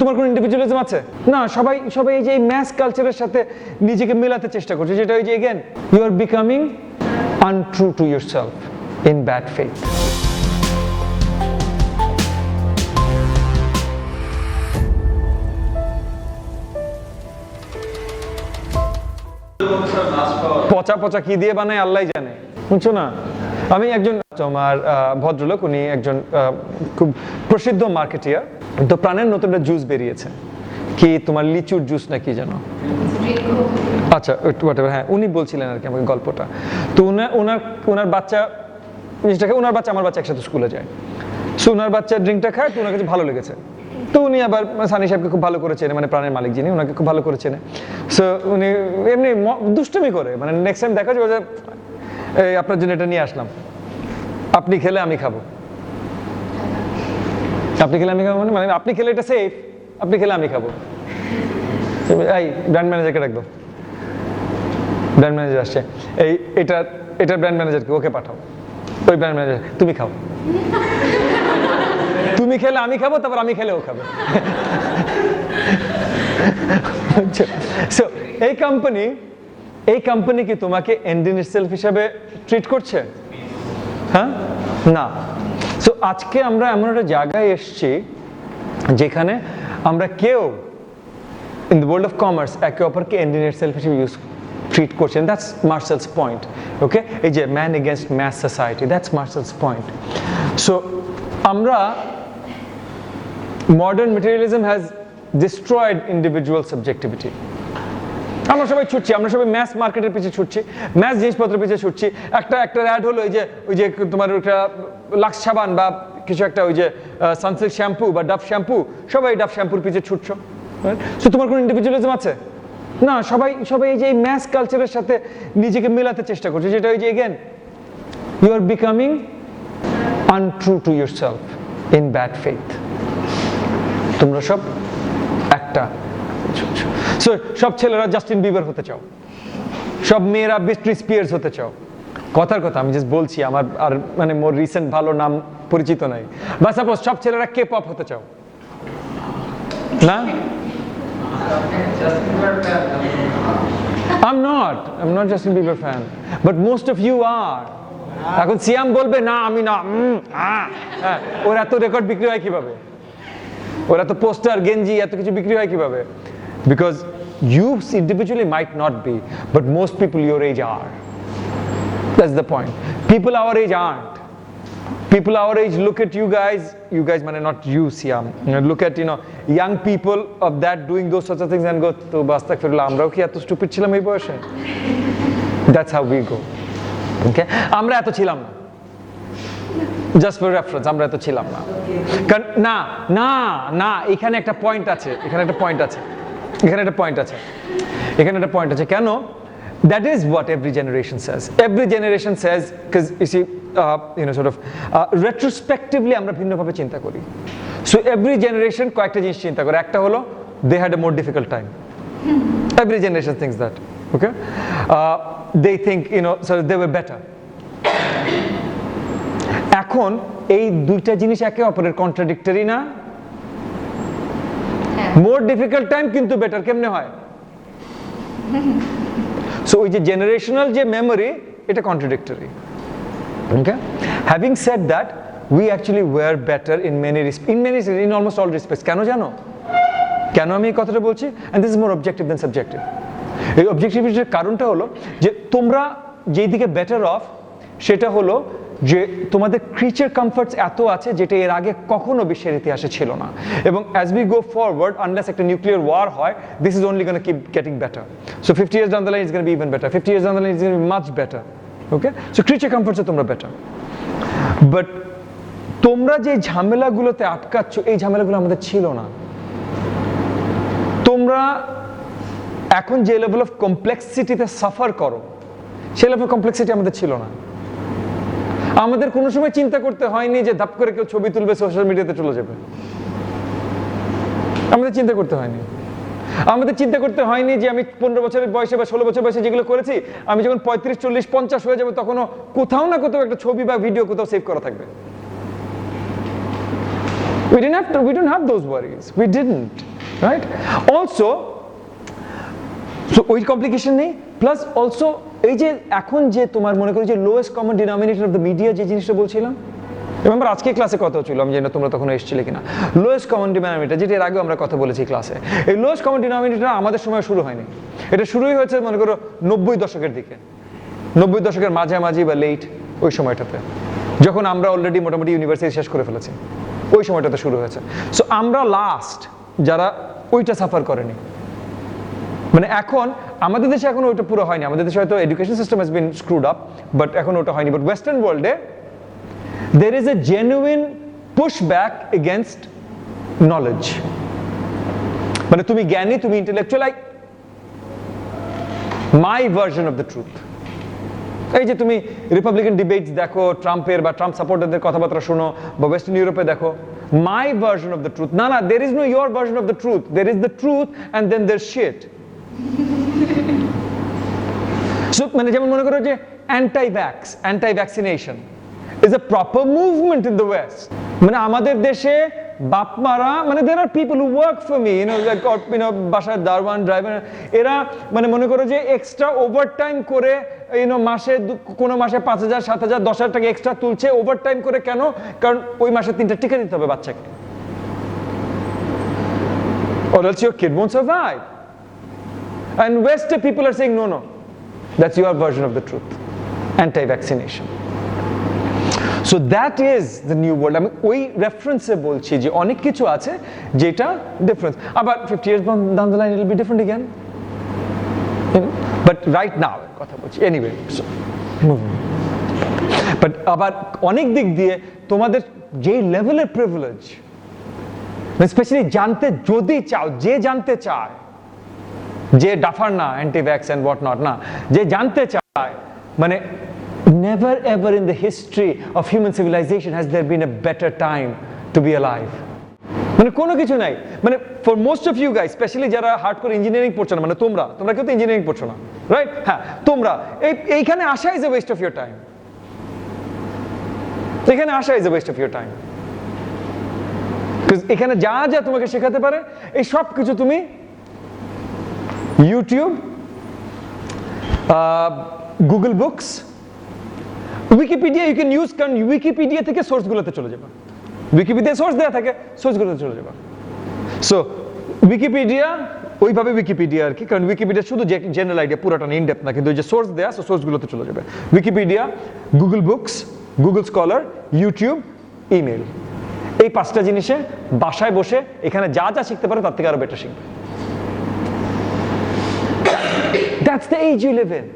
তোমার কোনো ইন্ডিভিজুয়ালিজম আছে? না, সবাই সবাই এই যে ম্যাস কালচারের সাথে নিজেকে মেলাতে চেষ্টা করছে ওই যে again you are becoming untrue to self in bad faith পচা পচা কি দিয়ে বানায় আল্লাহ জানে। বুঝছ না? আমি একজন, তোমার ভদ্রলোক, উনি একজন খুব প্রসিদ্ধ মার্কেটিয়ার তো প্রাণের নতুন একটা জুস বেরিয়েছে। কি তোমার লিচুর জুস না কি জানো আচ্ছা হোয়াটএভার হ্যাঁ উনি বলছিলেন আর কি আমাকে গল্পটা। তো উনার ওনার ওনার বাচ্চা জিনিসটাকে ওনার বাচ্চা, আমার বাচ্চা একসাথে স্কুলে যায়। সো ওনার বাচ্চা ড্রিঙ্কটা খায়, তো ওনার কাছে ভালো লেগেছে। তো উনি আবার সানি সাহেবকে খুব ভালো করে চেনে মানে প্রাণের মালিক যিনি ওনাকে খুব ভালো করে চেনে। সো উনি এমনি দুষ্টুমি করে মানে নেক্সট টাইম দেখা যাবে আপনার জন্য এটা নিয়ে আসলাম। আপনি খেলে আমি খাব। আপনি খেলে আমি খাব মানে মানে আপনি খেলে এটা সেফ আপনি খেলে আমি খাব। এই ব্র্যান্ড ম্যানেজারকে রাখব ব্র্যান্ড ম্যানেজার আসছে। এই, এটা এটা ব্র্যান্ড ম্যানেজারকে ওকে পাঠাও। ওই ব্র্যান্ড ম্যানেজার তুমি খাও। তুমি খেলে আমি খাব, তারপর আমি খেলে ও খাবে। সো এই কোম্পানি এই কোম্পানি কি তোমাকে এন্ডিন সেলফ হিসাবে ট্রিট করছে? হ্যাঁ? না। সো আজকে আমরা এমন একটা জায়গায় এসছি যেখানে আমরা কেউ in the world of commerce একে অপরকে এন্ডিনেট সেলফ হিসেবে ইউজ ট্রিট করছেন দ্যাটস মার্শালস পয়েন্ট ওকে এই যে man against mass society that's Marcel's point so আমরা modern materialism has destroyed individual subjectivity আমরা সবাই ছুটছি, আমরা সবাই ম্যাস মার্কেটের পিছিয়ে ছুটছি ম্যাস জিনিসপত্রের পিছিয়ে ছুটছি। একটা একটা অ্যাড হলো ওই যে ওই যে তোমার একটা লাক্স সাবান বা কিছু একটা, ওই যে সানসিল্ক শ্যাম্পু বা ডাব শ্যাম্পু সবাই ডাব শ্যাম্পুর পিছিয়ে ছুটছো। সো তোমার কোনো ইন্ডিভিজুয়ালিজম আছে? না, সবাই সবাই এই যে এই ম্যাস কালচারের সাথে নিজেকে মেলাতে চেষ্টা করছে, যেটা ওই যে again you are becoming untrue to yourself in bad faith তোমরা সব একটা। সো সব ছেলেরা জাস্টিন বিবার হতে চাও সব মেয়েরা বিস্ট্রি স্পিয়ার্স হতে চাও কথার কথা, আমি জাস্ট বলছি, আমার আর মানে মোর রিসেন্ট ভালো নাম পরিচিত নাই বা সাপোজ সব ছেলেরা কে পপ হতে চাও না I'm not. I'm not Justin Bieber fan. But most of you are. এখন সিয়াম বলবে, না, আমি না ওর এত রেকর্ড বিক্রি হয় কীভাবে ওর এত পোস্টার গেঞ্জি এত কিছু বিক্রি হয় কীভাবে because you individually might not be, but most people your age are. That's the point. People our age art people our age look at you guys you guys might not you Siam you know, look at you know young people of that doing those sorts of things and go to আমরাও কি এত stupid ছিলাম এই বয়সে that's how we go okay আমরা এত ছিলাম না জাস্ট ফর রেফারেন্স আমরা এত ছিলাম না কারণ না না না এখানে একটা পয়েন্ট আছে এখানে একটা পয়েন্ট আছে এখানে একটা পয়েন্ট আছে। এখানে একটা পয়েন্ট আছে। কেন? That is what every generation says every generation says cause it's you know sort of retrospectively আমরা ভিন্নভাবে চিন্তা করি। সো এভরি জেনারেশন কয়েকটা জিনিস চিন্তা করে। একটা হলো they had a more difficult time every generation thinks that okay they think you know sorry they were better এখন এই দুইটা জিনিস একে অপরের কন্ট্রাডিক্টারি না মোর ডিফিকাল্ট টাইম কিন্তু বেটার কেমনে হয়? সো ওই যে জেনারেশনাল যে মেমোরি এটা contradictory okay having said that we actually were better in many in many in almost all respects কেন জানো? কেন আমি এই কথাটা বলছি? And this is more objective than subjective এই অবজেক্টিভিটির কারণটা হলো যে তোমরা যেই দিকে বেটার অফ সেটা হলো যে তোমাদের ক্রিচার কমফর্টস এত আছে যেটা এর আগে কখনো বিশ্বের ইতিহাসে ছিল না। এবং as we go forward unless একটা নিউক্লিয়ার ওয়ার হয় this is only gonna keep getting better so fifty years down the line is gonna be even better fifty years down the line is be much better okay so creature কমফর্টসে তোমরা better but তোমরা যে ঝামেলাগুলোতে আটকাচ্ছ, এই ঝামেলাগুলো আমাদের ছিল না। তোমরা এখন যে লেভেল অফ কমপ্লেক্সিটিতে সাফার করো, সেই লেভেল কমপ্লেক্সিটি আমাদের ছিল না। আমাদের কোনো সময় চিন্তা করতে হয়নি যে ধাপ করে কেউ ছবি তুলবে সোশ্যাল মিডিয়াতে চলে যাবে আমাদের চিন্তা করতে হয়নি আমাদের চিন্তা করতে হয়নি যে আমি পনেরো বছরের বয়সে বা ষোলো বছর বয়সে যেগুলো করেছি আমি যখন পঁয়ত্রিশ চল্লিশ পঞ্চাশ হয়ে যাব তখনও কোথাও না কোথাও একটা ছবি বা ভিডিও কোথাও সেভ করা থাকবে We didn't have to, we didn't have those worries. We didn't, right? Also, so complication নেই প্লাস অলসো এই যে এখন যে তোমার মনে করি যে lowest common denominator of the media যে জিনিসটা বলছিলাম রিমেম্বার আজকে ক্লাসে কথা ছিল আমি না তোমরা তখন এসেছিলে কিনা। লোয়েস্ট কমন ডিনোমিনেটর যেটা এর আগে আমরা কথা বলেছি ক্লাসে এই লোয়েস্ট কমন ডিনোমিনেটর আমাদের সময় শুরু হয়নি। এটা শুরুই হয়েছে মনে করো নব্বই দশকের দিকে। নব্বই দশকের মাঝামাঝি বা লেট ওই সময়টাতে। যখন আমরা অলরেডি মোটামুটি ইউনিভার্সিটি শেষ করে ফেলেছি। ওই সময়টাতে শুরু হয়েছে। সো আমরা লাস্ট যারা ওইটা সাফার করেনি। মানে এখন আমাদের দেশে এখন ওইটা পুরো হয়নি। আমাদের দেশে হয়তো education system has been screwed up but এখন ওটা হয়নি। বাট ওয়েস্টার্ন ওয়ার্ল্ডে there is a genuine push back against knowledge মানে তুমি জ্ঞানী, তুমি intellectual like my version of the truth এই যে তুমি রিপাবলিকান ডিবেটস দেখো ট্রাম্পের বা ট্রাম্প সাপোর্টারদের কথাবার্তা শোনো, বা ওয়েস্টার্ন ইউরোপে দেখো my version of the truth না না there is no your version of the truth there is the truth and then there shit মানে যেমন মনে করো যে anti vax anti vaccination is a proper movement in the west মানে আমাদের দেশে বাপ মারা মানে there are people who work for me you know like you know বাসার দারওয়ান ড্রাইভার এরা মানে মনে করো যে এক্সট্রা ওভার টাইম করে ইউনো মাসে কোনো মাসে পাঁচ হাজার, সাত হাজার, দশ হাজার টাকা এক্সট্রা তুলছে ওভার টাইম করে কেন? কারণ ওই মাসে তিনটা টিকা দিতে হবে বাচ্চাকে। Or else your kid won't survive. And Western people are saying, no, no, that's your version of the truth. Anti vaccination. So that is the new world. আমি ওই রেফারেন্সে বলছি যে অনেক কিছু আছে যেটা ডিফারেন্স আবার fifty years down the line it be different again but right now কথা বলছি এনিওয়ে বাট আবার অনেক দিক দিয়ে তোমাদের যেই লেভেলের প্রিভিলেজ স্পেশালি জানতে যদি চাও যে জানতে চায় যে ডাফার না anti vax and what not না, যে জানতে চায় মানে never ever in the history of human civilization has there been a better time to be alive মানে কোনো কিছু নাই। মানে for most of you guy specially যারা হার্ড করে ইঞ্জিনিয়ারিং পড়ছো না মানে তোমরা তোমরা কেউ তো ইঞ্জিনিয়ারিং পড়ছো না রাইট হ্যাঁ তোমরা, এই, এইখানে আসা is a waste of your time এখানে আসা is a waste of your time এখানে যা যা তোমাকে শেখাতে পারে, এই সব কিছু তুমি YouTube Google books Wikipedia you can use কারণ উইকিপিডিয়া থেকে সোর্সগুলোতে চলে যাবে। উইকিপিডিয়া সোর্স দেওয়া থাকে সোর্সগুলোতে চলে যাবে। সো উইকিপিডিয়া ওইভাবে উইকিপিডিয়া আর কি, কারণ উইকিপিডিয়া শুধু জেনারেল আইডিয়া পুরোটা ইনডেপ না, কিন্তু যে সোর্স দেয়া সো সোর্সগুলোতে চলে যাবে। Wikipedia Google books Google scholar YouTube email এই পাঁচটা জিনিসে বাসায় বসে এখানে যা যা শিখতে পারে, তার থেকে আরও বেটার শিখবে। That's the age you live in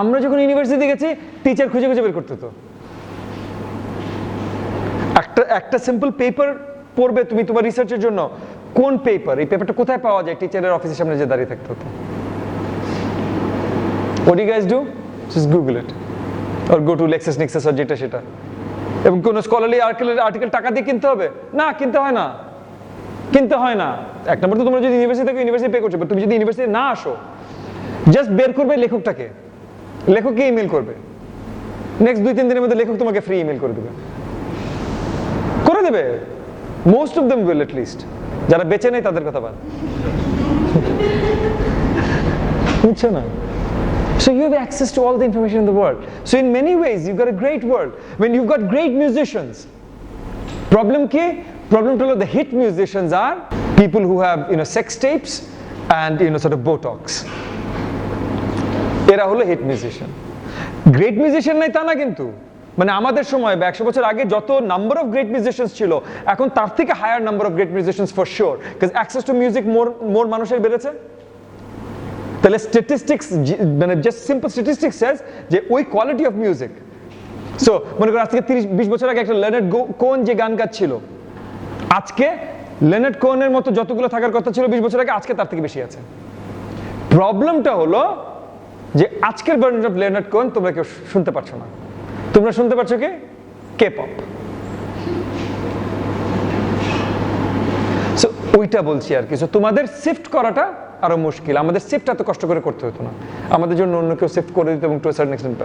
আমরা যখন ইউনিভার্সিটি গেছি টিচার খুঁজে খুঁজে বের করতে হতো। একটা একটা সিম্পল পেপার পড়বে তুমি তোমার রিসার্চের জন্য। কোন পেপার এই পেপারটা কোথায় পাওয়া যায়? টিচারের অফিসের সামনে যে দাঁড়িয়ে থাকতে হতো। What do you guys do? Just Google it. Or go to LexisNexis or যেটা সেটা। এবং কোনো স্কলারলি আর্টিকেল আর্টিকেল টাকা দিয়ে কিনতে হবে? না, কিনতে হয় না। কিনতে হয় না। এক নম্বর তো তোমরা যদি ইউনিভার্সিটি থেকে ইউনিভার্সিটি পে করছ তুমি যদি ইউনিভার্সিটি না আসো জাস্ট বের করবে লেখকটাকে। লেখককে ইমেল করবে। নেক্সট দুই তিন দিনের মধ্যে লেখক তোমাকে ফ্রি ইমেল করে দেবে। করে দেবে। Most of them will at least যারা বেঁচে নেই তাদের কথা বাদ। বুঝছ না? So you have access to all the information in the world. So in many ways, you've got a great world. When you've got great musicians, problem key, the hit musicians are people who have, you know, sex tapes and, you know, sort of Botox. এরা হলো hit musician great musician নাই তা না কিন্তু। মানে আমাদের সময় বা একশো বছর আগে যত নাম্বার অফ গ্রেট মিউজিশিয়ানস ছিল, এখন তার থেকে higher number of great musicians for sure because access to music more more মানুষের বেড়েছে। তাহলে স্ট্যাটিস্টিক্স মানে জাস্ট সিম্পল স্ট্যাটিস্টিক্স সেজ যে ওই কোয়ালিটি অফ মিউজিক সো মনে করো আজ থেকে তিরিশ, বিশ বছর আগে একটা লেনেট কোন যে গান গাচ্ছিল আজকে লেনেট কোনের মতো যতগুলো থাকার কথা ছিল বিশ বছর আগে, আজকে তার থেকে বেশি আছে। প্রবলেমটা হলো যে আজকের ভার্জন অফ লেনার্ড কোন তোমরা কেউ শুনতে পারছ না। তোমরা শুনতে পারছ কি? কে পপ ওইটা বলছি আর কি। সো তোমাদের শিফট করাটা আরও মুশকিল। আমাদের শিফট এত কষ্ট করে করতে হতো না। আমাদের জন্য অন্য কেউ শিফট করে দিত এবং টু সার্টেন এক্সটেন্ট